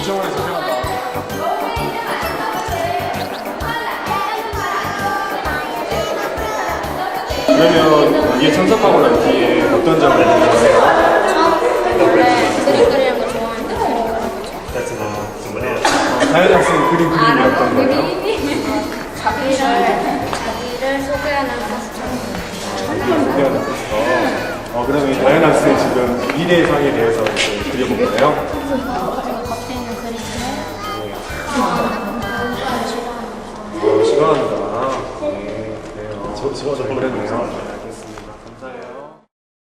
이정원에서 태어나. 그러면 이게 참석하고 난 뒤에 어떤 점을 느끼세요? 원래 그림 그리는 거 좋아하는데 그리는 거 어, 다현 학생 그림 그림이 어떤 거예요? 자기를 자기를 소개하는 포스터. 어, 그러면 다현 학생 지금 미래상에 대해서 이제 그려본 거예요? 겉에 있는 그림을 어, 싫어한다. 네, 그래요. 저, 저, 저 그랬네요.